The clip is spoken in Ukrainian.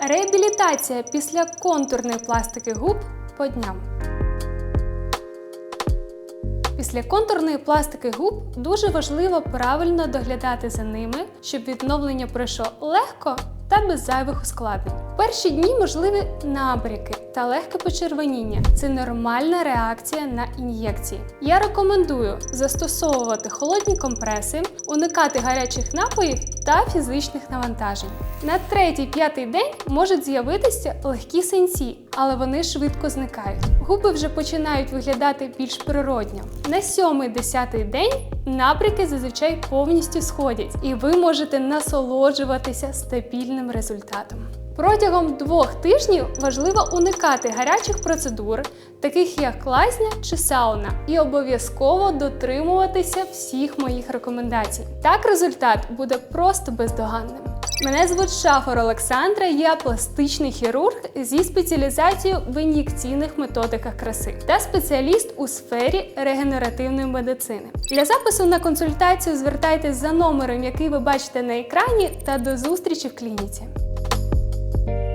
Реабілітація після контурної пластики губ по дням. Після контурної пластики губ дуже важливо правильно доглядати за ними, щоб відновлення пройшло легко та без зайвих ускладнень. Перші дні можливі набряки та легке почервоніння. Це нормальна реакція на ін'єкції. Я рекомендую застосовувати холодні компреси, уникати гарячих напоїв та фізичних навантажень. На третій-п'ятий день можуть з'явитися легкі синці, але вони швидко зникають. Губи вже починають виглядати більш природньо. На сьомий-десятий день набряки зазвичай повністю сходять, і ви можете насолоджуватися стабільним результатом. Протягом двох тижнів важливо уникати гарячих процедур, таких як лазня чи сауна, і обов'язково дотримуватися всіх моїх рекомендацій. Так результат буде просто бездоганним. Мене звуть Шафар Олександра, я пластичний хірург зі спеціалізацією в ін'єкційних методиках краси та спеціаліст у сфері регенеративної медицини. Для запису на консультацію звертайтесь за номером, який ви бачите на екрані, та до зустрічі в клініці. you